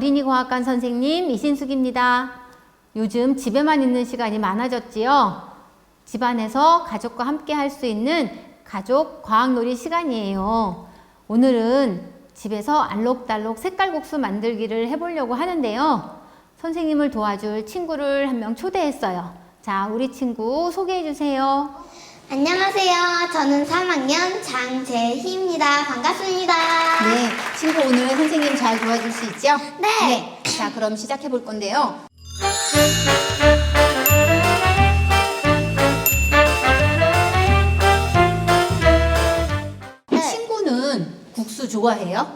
어린이과학관 선생님 이신숙입니다. 요즘 집에만 있는 시간이 많아졌지요. 집안에서 가족과 함께 할 수 있는 가족 과학놀이 시간이에요. 오늘은 집에서 알록달록 색깔국수 만들기를 해보려고 하는데요. 선생님을 도와줄 친구를 한 명 초대했어요. 자, 우리 친구 소개해 주세요. 안녕하세요. 저는 3학년 장재희입니다. 반갑습니다. 네, 친구 오늘 선생님 잘 도와줄 수 있죠? 네. 자, 그럼 시작해 볼 건데요. 네. 친구는 국수 좋아해요?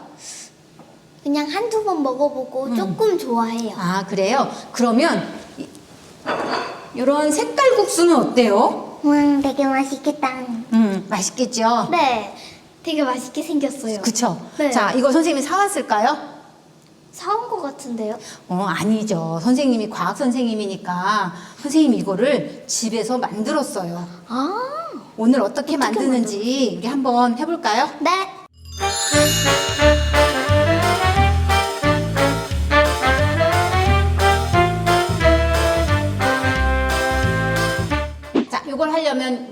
그냥 한두 번 먹어보고 조금 좋아해요. 아, 그래요? 그러면 이- 이런 색깔 국수는 어때요? 음, 되게 맛있겠다. 음, 맛있겠죠? 네. 되게 맛있게 생겼어요. 그쵸? 네. 자, 이거 선생님이 사왔을까요? 사온 것 같은데요? 어, 아니죠. 선생님이 과학 선생님이니까 선생님이 이거를 집에서 만들었어요. 아, 오늘 어떻게, 만드는지 우리 한번 해볼까요? 네.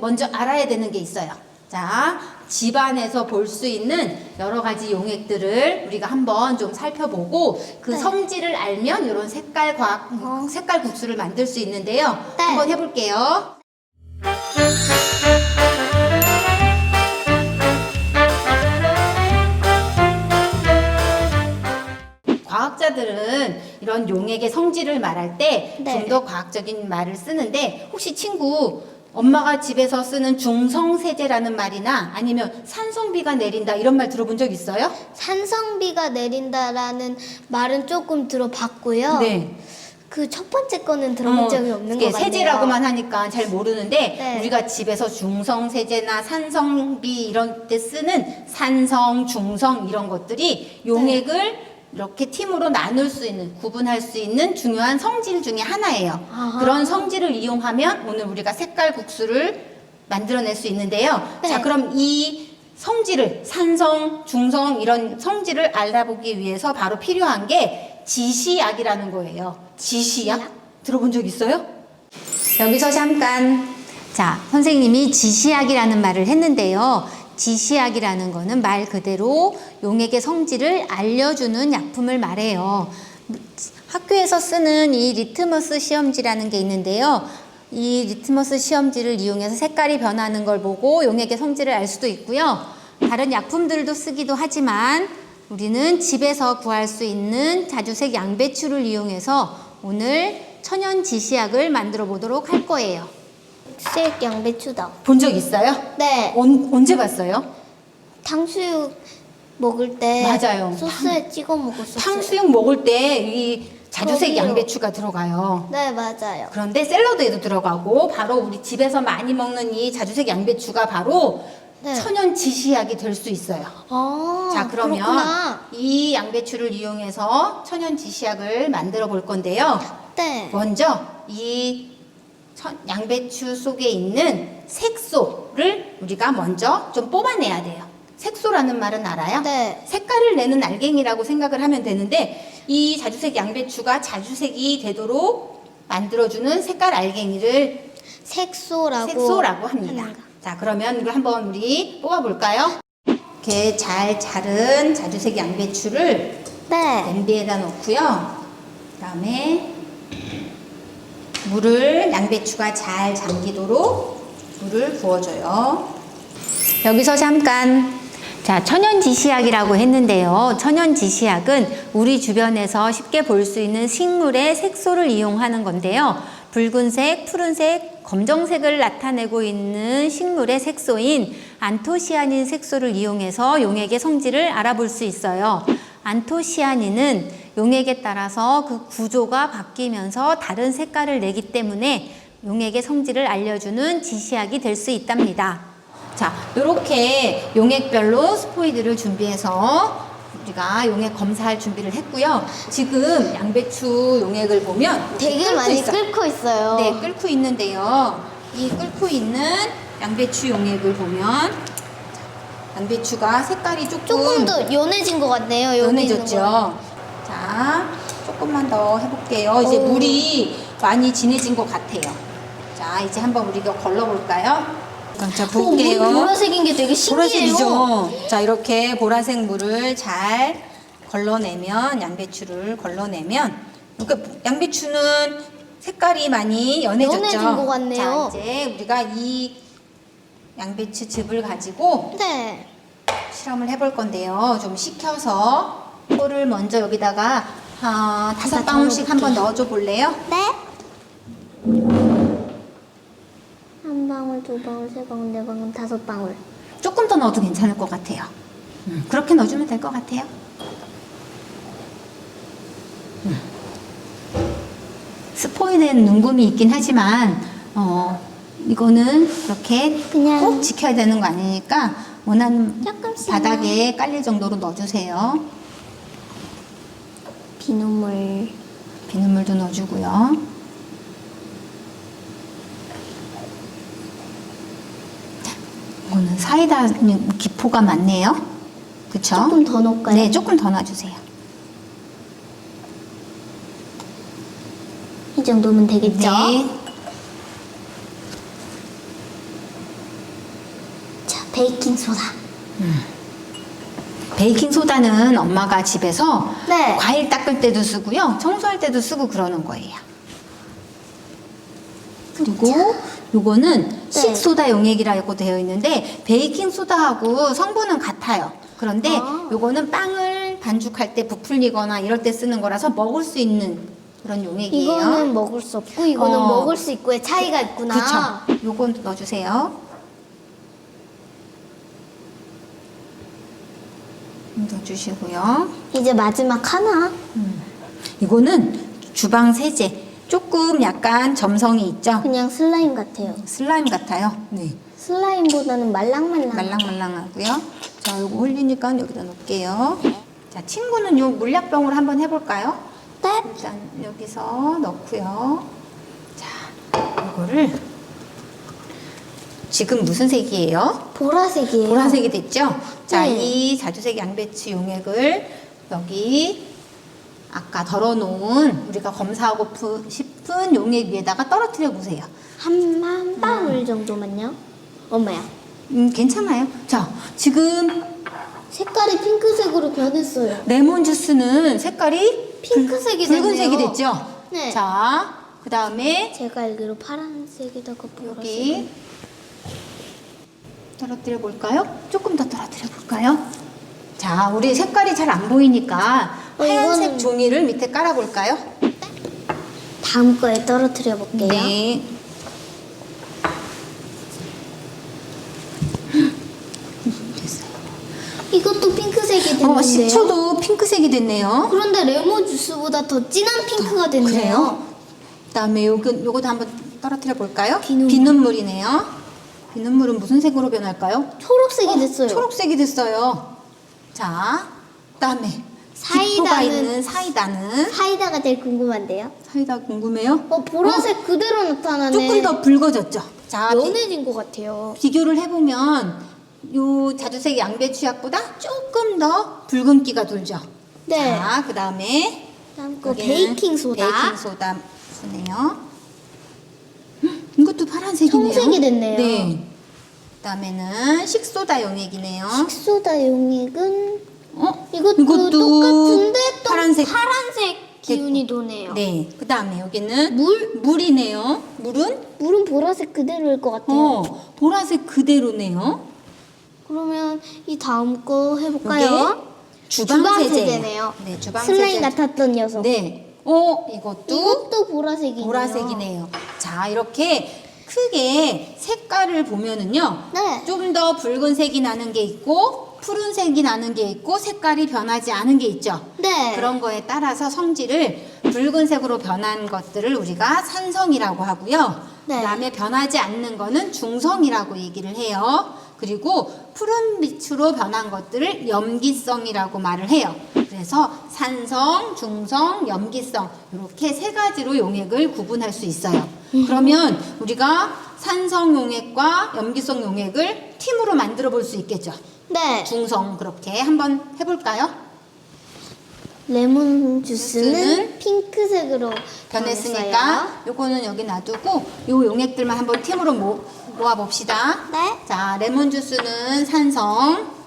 먼저 알아야 되는 게 있어요. 자, 집안에서 볼 수 있는 여러 가지 용액들을 우리가 한번 좀 살펴보고 그 네. 성질을 알면 이런 색깔 과학, 어. 색깔 국수를 만들 수 있는데요. 네. 한번 해볼게요. 과학자들은 이런 용액의 성질을 말할 때좀 네. 더 과학적인 말을 쓰는데 혹시 친구 엄마가 집에서 쓰는 중성세제라는 말이나 아니면 산성비가 내린다 이런 말 들어본 적 있어요? 산성비가 내린다라는 말은 조금 들어봤고요. 네. 그 첫 번째 거는 들어본 어, 적이 없는 것 같아요. 세제라고만 하니까 잘 모르는데 네. 우리가 집에서 중성 세제나 산성비 이런 때 쓰는 산성, 중성 이런 것들이 용액을 이렇게 팀으로 나눌 수 있는 구분할 수 있는 중요한 성질 중에 하나예요. 아하. 그런 성질을 이용하면 오늘 우리가 색깔 국수를 만들어낼 수 있는데요. 네. 자, 그럼 이 성질을 산성, 중성 이런 성질을 알아보기 위해서 바로 필요한 게 지시약이라는 거예요. 지시약? 들어본 적 있어요? 여기서 잠깐. 자, 선생님이 지시약이라는 말을 했는데요. 지시약이라는 거는 말 그대로 용액의 성질을 알려주는 약품을 말해요. 학교에서 쓰는 이 리트머스 시험지라는 게 있는데요. 이 리트머스 시험지를 이용해서 색깔이 변하는 걸 보고 용액의 성질을 알 수도 있고요. 다른 약품들도 쓰기도 하지만 우리는 집에서 구할 수 있는 자주색 양배추를 이용해서 오늘 천연 지시약을 만들어 보도록 할 거예요. 색 양배추다. 본적 있어요? 네. 언, 언제 봤어요? 탕수육 먹을 때 맞아요. 소스에 찍어 먹었었어요. 탕수육 먹을 때 이 자주색 거기요. 양배추가 들어가요. 네, 맞아요. 그런데 샐러드에도 들어가고 바로 우리 집에서 많이 먹는 이 자주색 양배추가 바로 네. 천연 지시약이 될 수 있어요. 아, 자 그러면 그렇구나. 이 양배추를 이용해서 천연 지시약을 만들어 볼 건데요. 네. 먼저 이 천- 양배추 속에 있는 색소를 우리가 먼저 좀 뽑아내야 돼요. 색소라는 말은 알아요? 네. 색깔을 내는 알갱이라고 생각을 하면 되는데 이 자주색 양배추가 자주색이 되도록 만들어주는 색깔 알갱이를 색소라고 색소라고 합니다. 하는. 자, 그러면 이걸 한번 우리 뽑아볼까요? 이렇게 잘 자른 자주색 양배추를 네. 냄비에다 넣고요. 그다음에 물을 양배추가 잘 잠기도록 물을 부어줘요. 여기서 잠깐. 자, 천연지시약이라고 했는데요. 천연지시약은 우리 주변에서 쉽게 볼 수 있는 식물의 색소를 이용하는 건데요. 붉은색, 푸른색, 검정색을 나타내고 있는 식물의 색소인 안토시아닌 색소를 이용해서 용액의 성질을 알아볼 수 있어요. 안토시아닌은 용액에 따라서 그 구조가 바뀌면서 다른 색깔을 내기 때문에 용액의 성질을 알려주는 지시약이 될 수 있답니다. 자, 이렇게 용액별로 스포이드를 준비해서 우리가 용액 검사할 준비를 했고요. 지금 양배추 용액을 보면 되게 끓고 많이 있어요. 끓고 있어요. 네, 끓고 있는데요. 이 끓고 있는 양배추 용액을 보면 양배추가 색깔이 조금, 조금 더 연해진 것 같네요. 여기 있는 거. 연해졌죠. 자, 조금만 더 해볼게요. 이제 오. 물이 많이 진해진 것 같아요. 자, 이제 한번 우리가 걸러볼까요? 자, 볼게요. 보라색인 게 되게 신기해요. 보라색이죠. 자, 이렇게 보라색 물을 잘 걸러내면 양배추를 걸러내면 그러니까 양배추는 색깔이 많이 연해졌죠. 연해진 것 같네요. 자, 이제 우리가 이 양배추 즙을 가지고 네. 실험을 해볼 건데요. 좀 식혀서 꿀을 먼저 여기다가 아, 다섯 방울씩 한번. 넣어줘 볼래요? 네. 한 방울, 두 방울, 세 방울, 네 방울, 다섯 방울. 조금 더 넣어도 괜찮을 것 같아요. 음, 그렇게 넣어주면 될 것 같아요. 음. 스포이된 눈금이 있긴 하지만 어, 이거는 그렇게 그냥- 꼭 지켜야 되는 거 아니니까 원하는 조금씩만. 바닥에 깔릴 정도로 넣어주세요. 비눗물. 비눗물도 넣어주고요. 이거는 사이다 기포가 많네요. 그쵸? 조금 더 넣을까요? 네, 조금 더 넣어주세요. 이 정도면 되겠죠? 네. 자, 베이킹 소다. 베이킹 소다는 엄마가 집에서 네. 과일 닦을 때도 쓰고요, 청소할 때도 쓰고 그러는 거예요. 그리고 요거는 네. 식소다 용액이라고 되어 있는데 베이킹 소다하고 성분은 같아요. 그런데 아. 요거는 빵을 반죽할 때 부풀리거나 이럴 때 쓰는 거라서 먹을 수 있는 그런 용액이에요. 이거는 먹을 수 없고 이거는 어. 먹을 수 있고의 차이가 있구나. 그쵸. 요건 넣어주세요. 넣어주시고요. 이제 마지막 하나. 이거는 주방 세제. 조금 약간 점성이 있죠? 그냥 슬라임 같아요. 슬라임 같아요. 네. 슬라임보다는 말랑말랑. 말랑말랑하고요. 자, 요거 흘리니까 여기다 놓을게요. 자, 친구는 요 물약병으로 한번 해볼까요? 네. 일단 여기서 넣고요. 자, 이거를 지금 무슨 색이에요? 보라색이에요. 보라색이 됐죠? 자, 네. 이 자주색 양배추 용액을 여기 아까 덜어놓은 우리가 검사하고 푸- 싶은 용액 위에다가 떨어뜨려 보세요. 한, 한 방울 정도만요. 엄마야. 음, 괜찮아요. 자, 지금 색깔이 핑크색으로 변했어요. 레몬 주스는 색깔이 핑크색이 붉- 붉은색이. 됐죠? 네. 자, 그 다음에 제가 알기로 파란색에다가 보라색. 여기 떨어뜨려 볼까요? 조금 더 떨어뜨려 볼까요? 자, 우리 색깔이 잘 안 보이니까 어, 하얀색 이거는- 종이를 밑에 깔아 볼까요? 다음 거에 떨어뜨려 볼게요. 네. 됐어요. 이것도 핑크색이 됐는데요. 어, 식초도 핑크색이 됐네요. 그런데 레몬 주스보다 더 진한 핑크가 됐네요. 그래요? 그다음에 요거 요거도 한번 떨어뜨려 볼까요? 비눗물. 이네요 비눗물은 무슨 색으로 변할까요? 초록색이 어, 됐어요. 초록색이 됐어요. 자, 그다음에 기포가 사이다는- 있는 사이다는 사이다가 제일 궁금한데요. 사이다 궁금해요? 어 보라색 그대로 나타나네. 조금 더 붉어졌죠. 자, 비, 연해진 것 같아요. 비교를 해보면 요 자주색 양배추약보다 조금 더 붉은기가 돌죠. 네. 자, 그다음에 다음 거 여기는 베이킹 소다. 베이킹 소다 쓰네요. 음, 이것도 파란색이네요. 청색이 됐네요. 네. 그다음에는 식소다 용액이네요. 식소다 용액은 어? 이것도, 똑같은데 또 파란색. 파란색 기운이 도네요. 네. 그다음에 여기는 물? 물이네요. 물은 물은 보라색 그대로일 것 같아요. 어, 보라색 그대로네요. 그러면 이 다음 거 해볼까요? 주방, 주방 세제. 세제 네요. 네, 주방 슬라임. 같았던 녀석. 네. 어, 이것도 이것도 보라색이네요. 보라색이네요. 자, 이렇게 크게 색깔을 보면은요. 네. 좀 더 붉은색이 나는 게 있고 푸른색이 나는 게 있고 색깔이 변하지 않은 게 있죠. 네. 그런 거에 따라서 성질을 붉은색으로 변한 것들을 우리가 산성이라고 하고요. 네. 그다음에 변하지 않는 거는 중성이라고 얘기를 해요. 그리고 푸른 빛으로 변한 것들을 염기성이라고 말을 해요. 그래서 산성, 중성, 염기성 이렇게 세 가지로 용액을 구분할 수 있어요. 그러면 우리가 산성 용액과 염기성 용액을 팀으로 만들어 볼 수 있겠죠. 네. 중성 그렇게 한번 해볼까요? 레몬 주스는 주스는 핑크색으로 변했으니까 요거는 여기 놔두고 요 용액들만 한번 팀으로 모, 모아 봅시다. 네. 자, 레몬 주스는 산성,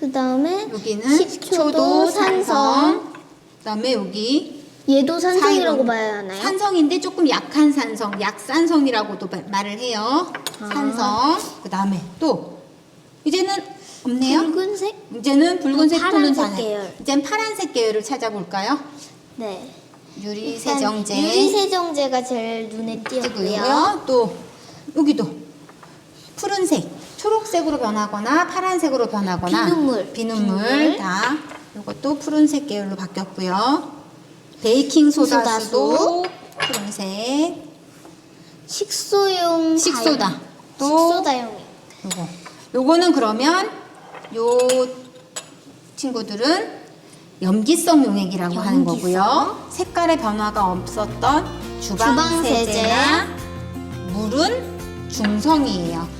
그 다음에 여기는 식초도 산성, 그다음에 여기 얘도 산성이라고 사이로- 봐야 하나요? 산성인데 조금 약한 산성, 약산성이라고도 마- 말을 해요. 아. 산성. 그다음에 또 이제는 없네요. 붉은색? 이제는 붉은색 또는 파란색 자네. 계열. 이젠 파란색 계열을 찾아볼까요? 네. 유리 일단 세정제. 유리 세정제가 제일 눈에 띄었고요. 띄고요. 또 여기도 초록색으로 변하거나 파란색으로 변하거나 비눗물. 비눗물, 비눗물. 다 이것도 푸른색 계열로 바뀌었고요. 베이킹 소다수도 푸른색, 식소용 식소다. 다용. 또 식소다용. 요거. 요거는 그러면 요 친구들은 염기성 용액이라고 하는 염기성. 거고요. 색깔의 변화가 없었던 주방 주방 세제나 세제나 물은 중성이에요.